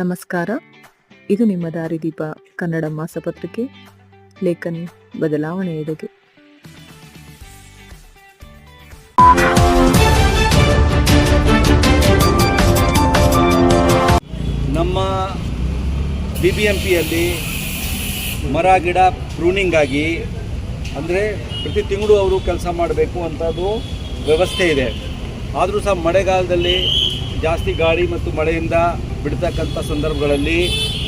ನಮಸ್ಕಾರ. ಇದು ನಿಮ್ಮ ದಾರಿದೀಪ ಕನ್ನಡ ಮಾಸಪತ್ರಿಕೆ, ಲೇಖನಿ ಬದಲಾವಣೆ ಎಡೆಗೆ ನಮ್ಮ ಬಿ ಬಿ ಎಂ ಪಿಯಲ್ಲಿ ಮರ, ಗಿಡ ಪ್ರೂನಿಂಗ್ ಆಗಿ ಅಂದರೆ ಪ್ರತಿ ತಿಂಗಳು ಅವರು ಕೆಲಸ ಮಾಡಬೇಕು ಅಂತದ್ದು ವ್ಯವಸ್ಥೆ ಇದೆ. ಆದರೂ ಸಹ ಮಳೆಗಾಲದಲ್ಲಿ ಜಾಸ್ತಿ ಗಾಳಿ ಮತ್ತು ಮಳೆಯಿಂದ ಬಿಡ್ತಕ್ಕಂಥ ಸಂದರ್ಭಗಳಲ್ಲಿ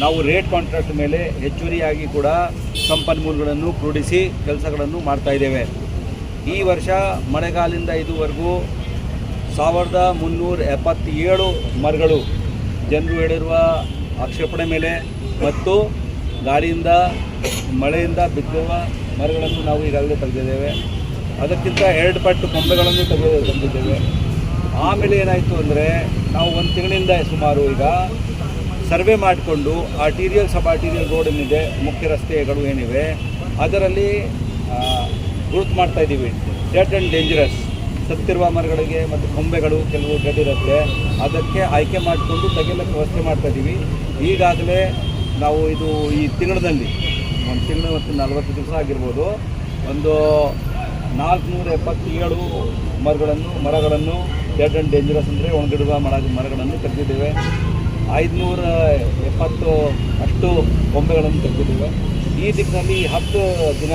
ನಾವು ರೇಟ್ ಕಾಂಟ್ರಾಕ್ಟ್ ಮೇಲೆ ಹೆಚ್ಚುವರಿಯಾಗಿ ಕೂಡ ಸಂಪನ್ಮೂಲಗಳನ್ನು ಕ್ರೋಢಿಸಿ ಕೆಲಸಗಳನ್ನು ಮಾಡ್ತಾ ಇದ್ದೇವೆ. ಈ ವರ್ಷ ಮಳೆಗಾಲದಿಂದ ಇದುವರೆಗೂ ಸಾವಿರದ ಮುನ್ನೂರ ಎಪ್ಪತ್ತೇಳು ಮರಗಳು ಜನರು ಹೇಳಿರುವ ಆಕ್ಷೇಪಣೆ ಮೇಲೆ ಮತ್ತು ಗಾಳಿಯಿಂದ, ಮಳೆಯಿಂದ ಬಿದ್ದಿರುವ ಮರಗಳನ್ನು ನಾವು ಈಗಾಗಲೇ ತೆಗೆದಿದ್ದೇವೆ. ಅದಕ್ಕಿಂತ ಎರಡು ಪಟ್ಟು ಕೊಂಬೆಗಳನ್ನು ತೆಗೆದು ತಂದಿದ್ದೇವೆ ಆಮೇಲೆ ಏನಾಯಿತು ಅಂದರೆ ನಾವು ಒಂದು ತಿಂಗಳಿಂದ ಸುಮಾರು ಈಗ ಸರ್ವೆ ಮಾಡಿಕೊಂಡು ಆರ್ಟೀರಿಯಲ್ ಸಬ್ ಆರ್ಟೀರಿಯಲ್ ರೋಡ್ ಏನಿದೆ, ಮುಖ್ಯ ರಸ್ತೆಗಳು ಏನಿವೆ, ಅದರಲ್ಲಿ ಗುರುತು ಮಾಡ್ತಾ ಇದ್ದೀವಿ. ಡೆಡ್ ಆ್ಯಂಡ್ ಡೇಂಜರಸ್ ಸತ್ತಿರುವ ಮರಗಳಿಗೆ ಮತ್ತು ಕೊಂಬೆಗಳು ಕೆಲವು ಗಡಿರುತ್ತೆ ಅದಕ್ಕೆ ಆಯ್ಕೆ ಮಾಡಿಕೊಂಡು ತೆಗೆಯಲಿಕ್ಕೆ ವ್ಯವಸ್ಥೆ ಮಾಡ್ತಾ ಇದ್ದೀವಿ. ಈಗಾಗಲೇ ನಾವು ಇದು ಈ ತಿಂಗಳಲ್ಲಿ, ಒಂದು ತಿಂಗಳು ಮತ್ತು ನಲವತ್ತು ದಿವಸ ಆಗಿರ್ಬೋದು, ಒಂದು ನಾಲ್ಕುನೂರ ಎಪ್ಪತ್ತೇಳು ಮರಗಳನ್ನು ಮರಗಳನ್ನು ಡೆಡ್ ಆ್ಯಂಡ್ ಡೇಂಜರಸ್ ಅಂದರೆ ಒಣಗಿಡುವ ಮರ ಮರಗಳನ್ನು ತೆಗೆದಿದ್ದೇವೆ. ಐದುನೂರ ಎಪ್ಪತ್ತು ಅಷ್ಟು ಬೊಂಬೆಗಳನ್ನು ತೆಗೆದಿದ್ದೇವೆ. ಈ ದಿಕ್ಕಿನಲ್ಲಿ ಹತ್ತು ದಿನ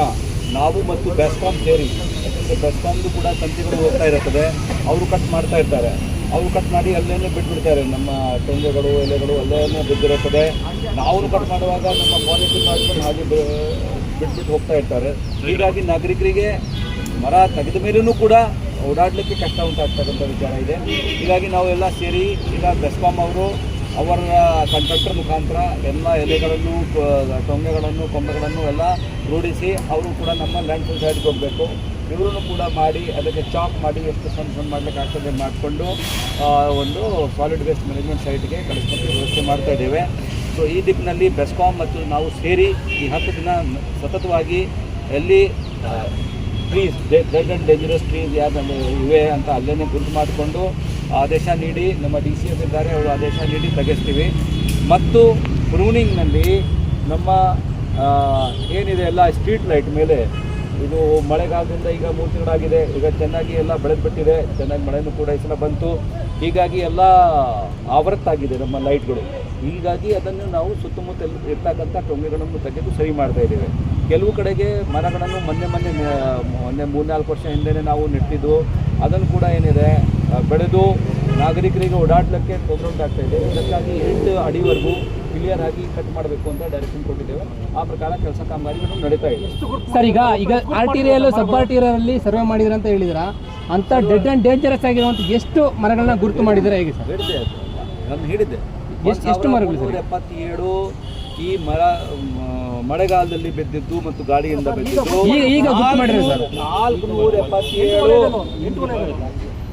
ನಾವು ಮತ್ತು ಬೆಸ್ಕಾಮ್ ಸೇರಿ ಯಾಕಂದರೆ ಬೆಸ್ಕಾಮ್ದು ಕೂಡ ತಂತಿಗಳು ಹೋಗ್ತಾ ಇರುತ್ತದೆ. ಅವರು ಕಟ್ ಮಾಡ್ತಾ ಇರ್ತಾರೆ. ಅವರು ಕಟ್ ಮಾಡಿ ಅಲ್ಲೇನೆ ಬಿಟ್ಬಿಡ್ತಾರೆ. ನಮ್ಮ ಟೊಂಗೆಗಳು ಎಲೆಗಳು ಅಲ್ಲೇನೆ ಬಿದ್ದಿರುತ್ತದೆ. ನಾವು ಕಟ್ ಮಾಡುವಾಗ ನಮ್ಮ ಕ್ವಾಲಿಟಿ ಮಾಡ್ಕೊಂಡು ಹಾಗೆ ಬಿಟ್ಬಿಟ್ಟು ಹೋಗ್ತಾ ಇರ್ತಾರೆ. ಹೀಗಾಗಿ ನಾಗರಿಕರಿಗೆ ಮರ ತೆಗೆದ ಮೇಲೂ ಕೂಡ ಓಡಾಡಲಿಕ್ಕೆ ಕಷ್ಟ ಉಂಟಾಗ್ತಕ್ಕಂಥ ವಿಚಾರ ಇದೆ. ಹೀಗಾಗಿ ನಾವೆಲ್ಲ ಸೇರಿ ಈಗ ಬೆಸ್ಕಾಂ ಅವರು ಅವರ ಕಂಟ್ರಾಕ್ಟರ್ ಮುಖಾಂತರ ಎಲ್ಲ ಎಲೆಗಳನ್ನು ಟೊಂಗೆಗಳನ್ನು ಕೊಂಬೆಗಳನ್ನು ಎಲ್ಲ ರೂಢಿಸಿ ಅವರು ಕೂಡ ನಮ್ಮ ಲ್ಯಾಂಡ್ ಸೊಸೈಟಿಗೆ ಹೋಗಬೇಕು. ಇವರು ಕೂಡ ಮಾಡಿ ಅದಕ್ಕೆ ಚಾಪ್ ಮಾಡಿ ಎಷ್ಟು ಸಣ್ಣ ಸಣ್ಣ ಮಾಡಲಿಕ್ಕೆ ಆಗ್ತದೆ ಮಾಡಿಕೊಂಡು ಒಂದು ಸಾಲಿಡ್ ವೇಸ್ಟ್ ಮ್ಯಾನೇಜ್ಮೆಂಟ್ ಸೈಟ್ಗೆ ಕಳಿಸ್ಕೊಂಡು ವ್ಯವಸ್ಥೆ ಮಾಡ್ತಾ ಇದ್ದೇವೆ. ಸೊ ಈ ದಿಕ್ಕಿನಲ್ಲಿ ಬೆಸ್ಕಾಂ ಮತ್ತು ನಾವು ಸೇರಿ ಈ ಹತ್ತು ದಿನ ಸತತವಾಗಿ ಎಲ್ಲಿ trees dead and dangerous trees ಯಾವ್ದು ಇವೆ ಅಂತ ಅಲ್ಲೇ ಗುರುತು ಮಾಡಿಕೊಂಡು ಆದೇಶ ನೀಡಿ, ನಮ್ಮ ಡಿ ಸಿ ಎಫ್ ಇದ್ದಾರೆ, ಅವರು ಆದೇಶ ನೀಡಿ ತೆಗೆಸ್ತೀವಿ. ಮತ್ತು ಪ್ರೂನಿಂಗ್ನಲ್ಲಿ ನಮ್ಮ ಏನಿದೆ ಎಲ್ಲ ಸ್ಟ್ರೀಟ್ ಲೈಟ್ ಮೇಲೆ, ಇದು ಮಳೆಗಾಲದಿಂದ ಈಗ ಮೂರು ತಿಂಗಳಾಗಿದೆ ಈಗ ಚೆನ್ನಾಗಿ ಎಲ್ಲ ಬೆಳೆದು ಬಿಟ್ಟಿದೆ ಚೆನ್ನಾಗಿ ಮಳೆನೂ ಕೂಡ ಈ ಸಲ ಬಂತು. ಹೀಗಾಗಿ ಎಲ್ಲ ಆವೃತ್ತಾಗಿದೆ ನಮ್ಮ ಲೈಟ್ಗಳು ಹೀಗಾಗಿ ಅದನ್ನು ನಾವು ಸುತ್ತಮುತ್ತ ಇರ್ತಕ್ಕಂಥ ಟೊಂಗೆಗಳನ್ನು ತೆಗೆದು ಸರಿ ಮಾಡ್ತಾ ಇದ್ದೇವೆ. ಕೆಲವು ಕಡೆಗೆ ಮರಗಳನ್ನು ಮೊನ್ನೆ ಮೊನ್ನೆ ಮೊನ್ನೆ ಮೂರ್ನಾಲ್ಕು ವರ್ಷ ಹಿಂದೆಯೇ ನಾವು ನೆಟ್ಟಿದ್ದು. ಅದನ್ನು ಕೂಡ ಏನಿದೆ ಬೆಳೆದು ನಾಗರಿಕರಿಗೆ ಓಡಾಡಲಿಕ್ಕೆ ತೊಂದರೆ ಉಂಟಾಗ್ತಾ ಇದೆ. ಇದಕ್ಕಾಗಿ ಎಂಟು ಅಡಿವರೆಗೂ ಕ್ಲಿಯರ್ ಆಗಿ ಕಟ್ ಮಾಡಬೇಕು ಅಂತ ಡೈರೆಕ್ಷನ್ ಕೊಟ್ಟಿದ್ದೇವೆ. ಆ ಪ್ರಕಾರ ಕೆಲಸ ಕಾಮಗಾರಿಗಳು ನಡೀತಾ ಇದೆ. ಸರ್ ಈಗ ಈಗ ಆರ್ಟಿರಿಯಲ್ ಸಬ್ ಆರ್ಟಿರಿಯಲ್ ಅಲ್ಲಿ ಸರ್ವೆ ಮಾಡಿದ್ರೆ ಅಂತ ಹೇಳಿದ್ರ ಅಂತ ಡೆಡ್ ಅಂಡ್ ಡೇಂಜರಸ್ ಆಗಿರುವಂತ ಎಷ್ಟು ಮರಗಳನ್ನ ಗುರುತು ಮಾಡಿದ್ರೆ ಹೇಗೆ ಸರ್? ಹೇಳಿದೆ ನಾನು ಹೇಳಿದ್ದೆ. ಎಷ್ಟು- ಮರಗಳು ಸರ್? ಎಪ್ಪತ್ತೇಳು ಈ ಮರ ಮಳೆಗಾಲದಲ್ಲಿ ಬಿದ್ದಿದ್ದು ಮತ್ತು ಗಾಡಿಯಿಂದ ಬಿದ್ದಿದ್ದು. ಈಗ- ಗುರ್ತು ಮಾಡಿರೋದು ಸರ್? ನಾಲ್ಕು ನೂರ ಎಪ್ಪತ್ತೇಳು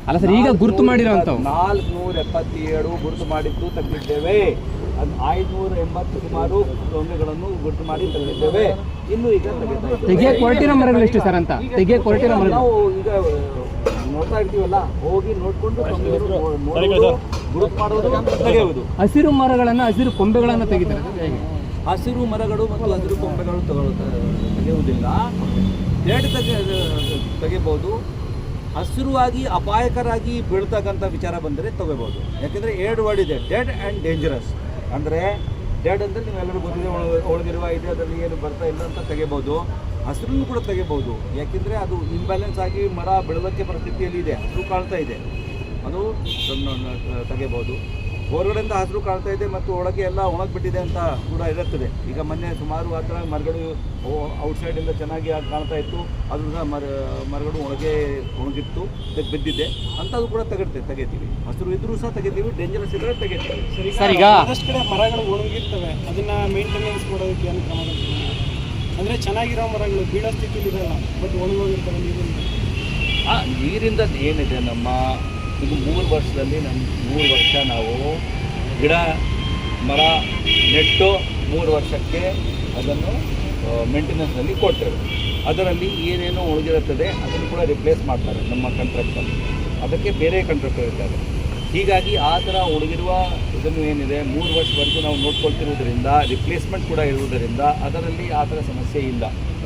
ಅಲ್ಲ ಸರ್ ಈಗ ಗುರುತು ಮಾಡಿರೋಂಥವು ನಾಲ್ಕು ನೂರ ಎಪ್ಪತ್ತೇಳು ಗುರುತು ಮಾಡಿದ್ದು ತೆಗೆದಿದ್ದೇವೆ. ಅದು ಐದುನೂರ ಎಂಬತ್ತು ಸುಮಾರು ಟೊಂಗೆಗಳನ್ನು ಗುರುತು ಮಾಡಿ ತೆಗೆದಿದ್ದೇವೆ. ಇನ್ನು ಈಗ ಇದ್ದೇವೆ. ತೆಗಿಯಕ್ ಮರಗಳು ಎಷ್ಟು ಸರ್ ಅಂತ? ತೆಗೆಯ ಹೊರಟಿರೋ ಮರಗಳು? ನಾವು ಈಗ ನೋಡ್ತಾ ಇರ್ತೀವಲ್ಲ ಹೋಗಿ ನೋಡ್ಕೊಂಡು ಗುರುತು ಮಾಡೋದು ತೆಗೆಯುವುದು ಹಸಿರು ಮರಗಳನ್ನ ಹಸಿರು ಕೊಂಬೆಗಳನ್ನ ತೆಗಿತಾರೆ ಹಸಿರು ಮರಗಳು ಮತ್ತು ಹಸಿರು ಕೊಂಬೆಗಳು ತಗೊಳ್ಳ ತೆಗೆಯುವುದಿಲ್ಲ. ಬೇಡ ತೆಗೆ ತೆಗಿಬೋದು ಹಸಿರುವಾಗಿ, ಅಪಾಯಕರಾಗಿ ಬೀಳ್ತಕ್ಕಂಥ ವಿಚಾರ ಬಂದರೆ ತಗೋಬೋದು ಯಾಕೆಂದರೆ ಎರಡು ವರ್ಡ್ ಇದೆ ಡೆಡ್ ಆ್ಯಂಡ್ ಡೇಂಜರಸ್ ಅಂದರೆ ಡೆಡ್ ಅಂದರೆ ನೀವೆಲ್ಲರೂ ಗೊತ್ತಿದೆ ಒಳ- ಒಳಗಿರುವ ಇದೆ, ಅದರಲ್ಲಿ ಏನು ಬರ್ತಾ ಇಲ್ಲ ಅಂತ ತೆಗಿಬೋದು ಹಸಿರನ್ನು ಕೂಡ ತೆಗಿಬೋದು ಯಾಕೆಂದರೆ ಅದು ಇಂಬ್ಯಾಲೆನ್ಸ್ ಆಗಿ ಮರ ಬೆಳವಕ್ಕೆ ಪರಿಸ್ಥಿತಿಯಲ್ಲಿ ಇದೆ ಹಸಿರು ಕಾಣ್ತಾ ಇದೆ. ಅದು ತೆಗಿಬೋದು ಹೊರಗಡೆಯಿಂದ ಹಸಿರು ಕಾಣ್ತಾ ಇದೆ ಮತ್ತು ಒಳಗೆ ಎಲ್ಲ ಒಣಗಿಬಿಟ್ಟಿದೆ ಅಂತ ಕೂಡ ಇರುತ್ತದೆ ಈಗ ಮೊನ್ನೆ ಸುಮಾರು ಆ ಥರ ಮರಗಳು ಔಟ್ಸೈಡಿಂದ ಚೆನ್ನಾಗಿ ಆಗಿ ಕಾಣ್ತಾ ಇತ್ತು. ಅದು ಸಹ ಮರ ಮರಗಳು ಒಳಗೆ ಒಣಗಿತ್ತು ಇದಕ್ಕೆ ಬಿದ್ದಿದೆ. ಅಂಥದ್ದು ಕೂಡ ತೆಗಿತೆ ತೆಗಿತೀವಿ. ಹಸಿರು ಇದ್ರೂ ಸಹ ತೆಗಿತೀವಿ ಡೇಂಜರಸ್ ಇದ್ದರೆ ತೆಗಿತೀವಿ. ಸರಿ ಈಗ ಆದಷ್ಟು ಕಡೆ ಮರಗಳು ಒಣಗಿರ್ತವೆ. ಅದನ್ನು ಮೇಂಟೆನೆನ್ಸ್ ಮಾಡೋದಕ್ಕೆ ಏನು ಕ್ರಮ ಅಂದರೆ ಚೆನ್ನಾಗಿರೋ ಮರಗಳು ಬೀಳೋ ಸ್ಥಿತಿಲಿ ಇರಲ್ಲ ಬಟ್ ಒಣಗೋಗಿರ್ತವೆ ನೀರಿಂದ? ಆ ನೀರಿಂದ ಏನಿದೆ ನಮ್ಮ ಇದು ಮೂರು ವರ್ಷದಲ್ಲಿ ನಮ್ಮ ಮೂರು ವರ್ಷ ನಾವು ಗಿಡ, ಮರ, ನೆಟ್ಟು ಮೂರು ವರ್ಷಕ್ಕೆ ಅದನ್ನು ಮೇಂಟೆನೆನ್ಸ್ನಲ್ಲಿ ಕೊಡ್ತೇವೆ ಅದರಲ್ಲಿ ಏನೇನು ಉಳಿದಿರುತ್ತದೆ ಅದನ್ನು ಕೂಡ ರಿಪ್ಲೇಸ್ ಮಾಡ್ತಾರೆ ನಮ್ಮ ಕಂಟ್ರಾಕ್ಟರ್ ಅದಕ್ಕೆ ಬೇರೆ ಕಂಟ್ರಾಕ್ಟರ್ ಇದ್ದಾರೆ. ಹೀಗಾಗಿ ಆ ಥರ ಉಳಿದಿರುವ ಇದನ್ನು ಏನಿದೆ, ಮೂರು ವರ್ಷವರೆಗೂ ನಾವು ನೋಡ್ಕೊಳ್ತಿರುವುದರಿಂದ ರಿಪ್ಲೇಸ್ಮೆಂಟ್ ಕೂಡ ಇರುವುದರಿಂದ ಅದರಲ್ಲಿ ಆ ಥರ ಸಮಸ್ಯೆ ಇಲ್ಲ.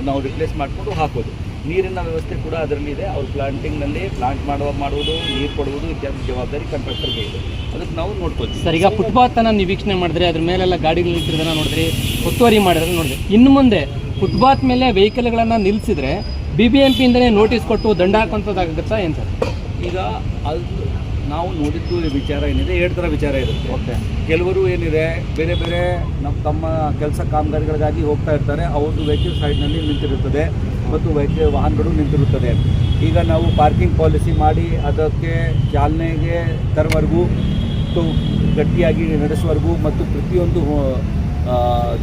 ನಾವು ರಿಪ್ಲೇಸ್ ಮಾಡಿಕೊಂಡು ಹಾಕೋದು. ನೀರಿನ ವ್ಯವಸ್ಥೆ ಕೂಡ ಅದರಲ್ಲಿ ಇದೆ. ಅವ್ರು ಪ್ಲಾಂಟಿಂಗ್ನಲ್ಲಿ ಪ್ಲಾಂಟ್ ಮಾಡುವ ಮಾಡುವುದು ನೀರು ಕೊಡುವುದು ಇತ್ಯಾದಿ ಜವಾಬ್ದಾರಿ ಕಾಂಟ್ರಾಕ್ಟರ್ಗೆ ಇದೆ. ಅದಕ್ಕೆ ನಾವು ನೋಡ್ಕೊಳ್ತೀವಿ ಸರ್ ಈಗ ಫುಟ್ಪಾತ್ ಅನ್ನ ನೀವು ಮಾಡಿದ್ರೆ ಅದ್ರ ಮೇಲೆಲ್ಲ ಗಾಡಿಗಳು ನಿಂತಿರೋದನ್ನ ನೋಡಿದ್ರಿ ಒತ್ತುವರಿ ಮಾಡಿದ್ರೆ ನೋಡಿದ್ರಿ ಇನ್ನು ಮುಂದೆ ಫುಟ್ಪಾತ್ ಮೇಲೆ ವೆಹಿಕಲ್ಗಳನ್ನು ನಿಲ್ಲಿಸಿದ್ರೆ ಬಿ ಬಿ ಎಂ ಪಿಯಿಂದಲೇ ನೋಟಿಸ್ ಕೊಟ್ಟು ದಂಡ ಹಾಕುವಂಥದ್ದಾಗುತ್ತಾ ಏನು ಸರ್? ಈಗ ಅದು ನಾವು ನೋಡಿದ್ದು ವಿಚಾರ ಏನಿದೆ ಎರಡು ಥರ ವಿಚಾರ ಇರುತ್ತೆ ಓಕೆ. ಕೆಲವರು ಏನಿದೆ ಬೇರೆ ಬೇರೆ ನಮ್ಮ ತಮ್ಮ ಕೆಲಸ ಕಾಮಗಾರಿಗಳಿಗಾಗಿ ಹೋಗ್ತಾ ಇರ್ತಾರೆ. ಅವ್ರದ್ದು ವೆಹಿಕಲ್ ಸೈಡ್ನಲ್ಲಿ ನಿಂತಿರುತ್ತದೆ. ಮತ್ತು ವೈದ್ಯ ವಾಹನಗಳು ನಿಂತಿರುತ್ತದೆ. ಈಗ ನಾವು ಪಾರ್ಕಿಂಗ್ ಪಾಲಿಸಿ ಮಾಡಿ ಅದಕ್ಕೆ ಚಾಲನೆಗೆ ತರುವವರೆಗೂ ಮತ್ತು ಗಟ್ಟಿಯಾಗಿ ನಡೆಸುವವರೆಗೂ ಮತ್ತು ಪ್ರತಿಯೊಂದು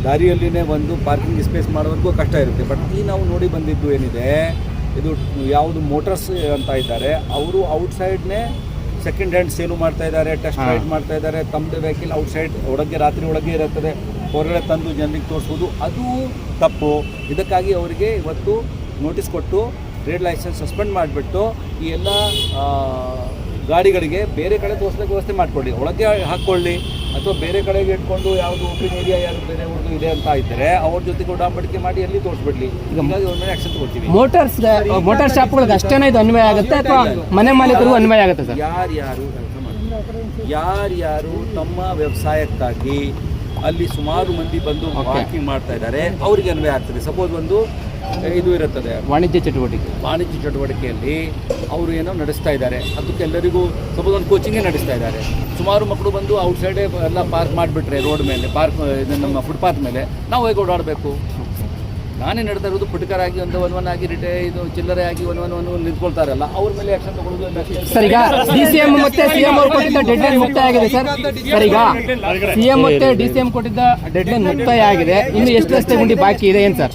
ದಾರಿಯಲ್ಲಿನೇ ಒಂದು ಪಾರ್ಕಿಂಗ್ ಸ್ಪೇಸ್ ಮಾಡೋವರೆಗೂ ಕಷ್ಟ ಇರುತ್ತೆ. ಬಟ್ ಈ ನಾವು ನೋಡಿ ಬಂದಿದ್ದು ಏನಿದೆ ಇದು ಯಾವುದು ಮೋಟರ್ಸ್ ಅಂತ ಇದ್ದಾರೆ. ಅವರು ಔಟ್ಸೈಡ್ನೇ ಸೆಕೆಂಡ್ ಹ್ಯಾಂಡ್ ಸೇಲು ಮಾಡ್ತಾ ಇದ್ದಾರೆ ಟೆಸ್ಟ್ ರೈಡ್ ಮಾಡ್ತಾ ಇದ್ದಾರೆ. ತಮ್ಮದೇ ವೆಹಿಕಲ್ ಔಟ್ಸೈಡ್ ಒಳಗೆ ರಾತ್ರಿ ಒಳಗೆ ಇರುತ್ತದೆ. ಹೊರಗಡೆ ತಂದು ಜನರಿಗೆ ತೋರಿಸ್ಬೋದು ಅದು ತಪ್ಪು. ಇದಕ್ಕಾಗಿ ಅವರಿಗೆ ಇವತ್ತು ನೋಟಿಸ್ ಕೊಟ್ಟು ಟ್ರೇಡ್ ಲೈಸೆನ್ಸ್ ಸಸ್ಪೆಂಡ್ ಮಾಡಿಬಿಟ್ಟು ಈ ಎಲ್ಲ ಗಾಡಿಗಳಿಗೆ ಬೇರೆ ಕಡೆ ತೋರಿಸ್ಲಿಕ್ಕೆ ವ್ಯವಸ್ಥೆ ಮಾಡಿಕೊಳ್ಳಿ ಒಳಗೆ ಹಾಕ್ಕೊಳ್ಳಿ. ಅಥವಾ ಬೇರೆ ಕಡೆಗೆ ಇಟ್ಕೊಂಡು ಯಾವುದು ಓಪನ್ ಏರಿಯಾ ಯಾರು ಬೇರೆ ಅವ್ರದ್ದು ಇದೆ ಅಂತ ಇದ್ದರೆ ಅವ್ರ ಜೊತೆ ಉಡಾಂಬಡಿಕೆ ಮಾಡಿ ಎಲ್ಲಿ ತೋರಿಸ್ಬಿಡ್ಲಿ. ಈಗ ಅವ್ರ ಮೇಲೆ ಆಕ್ಷನ್ ತಗೋತೀವಿ. ಮೋಟಾರ್ಸ್ ಮೋಟಾರ್ ಶಾಪ್ಗಳಿಗೆ ಅಷ್ಟೇನೇ ಇದು ಅನ್ವಯ ಆಗುತ್ತೆ ಅಥವಾ ಮನೆ ಮಾಲೀಕರು ಅನ್ವಯ ಆಗುತ್ತೆ ಸರ್? ಯಾರ್ಯಾರು ಮಾಡ್ತಾರೆ? ಯಾರ್ಯಾರು ತಮ್ಮ ವ್ಯವಸಾಯಕ್ಕಾಗಿ ಅಲ್ಲಿ ಸುಮಾರು ಮಂದಿ ಬಂದು ವಾಕಿಂಗ್ ಮಾಡ್ತಾ ಇದ್ದಾರೆ ಅವರಿಗೆ ಅನ್ವಯ ಆಗ್ತದೆ. ಸಪೋಸ್ ಒಂದು ಇದು ಇರುತ್ತದೆ. ವಾಣಿಜ್ಯ ಚಟುವಟಿಕೆ. ವಾಣಿಜ್ಯ ಚಟುವಟಿಕೆಯಲ್ಲಿ ಅವರು ಏನೋ ನಡೆಸ್ತಾ ಇದ್ದಾರೆ. ಅದಕ್ಕೆ ಎಲ್ಲರಿಗೂ ಸಪೋಸ್ ಒಂದು ಕೋಚಿಂಗೇ ನಡೆಸ್ತಾ ಇದ್ದಾರೆ. ಸುಮಾರು ಮಕ್ಕಳು ಬಂದು ಔಟ್ಸೈಡೇ ಎಲ್ಲ ಪಾರ್ಕ್ ಮಾಡಿಬಿಟ್ರೆ ರೋಡ್ ಮೇಲೆ ಪಾರ್ಕ್ ಇದು ನಮ್ಮ ಫುಟ್ಪಾತ್ ಮೇಲೆ. ನಾವು ಹೇಗೆ ಓಡಾಡಬೇಕು? ನಾನೇ ನಡೆತಾ ಇರೋದು ಪುಟಕರಾಗಿ ಒಂದು ಒನ್ ಒನ್ ಆಗಿ ರಿಟೇ ಇದು ಚಿಲ್ಲರೆ ಆಗಿ ಒನ್ ಒನ್ ಒನ್ ನಿಂತ್ಕೊಳ್ತಾರಲ್ಲ ಅವ್ರ ಮೇಲೆ ಆಕ್ಷನ್ ತಗೊಳ್ಳೋದು ಸರ್ ಈಗ ಡಿ ಸಿ ಎಂ ಮತ್ತೆ ಸಿಎಂ ಅವರು ಕೊಟ್ಟಿದ್ದ ಡೆಡ್ ಲೈನ್ ಮುಕ್ತಾಯ ಆಗಿದೆ ಸರ್. ಸರ್ ಈಗ ಸಿಎಂ ಮತ್ತೆ ಡಿ ಸಿ ಎಂ ಕೊಟ್ಟಿದ್ದ ಡೆಡ್ ಲೈನ್ ಮುಕ್ತಾಯ ಆಗಿದೆ. ಇನ್ನು ಎಷ್ಟು ರಸ್ತೆ ಗುಂಡಿ ಬಾಕಿ ಇದೆ ಏನು ಸರ್?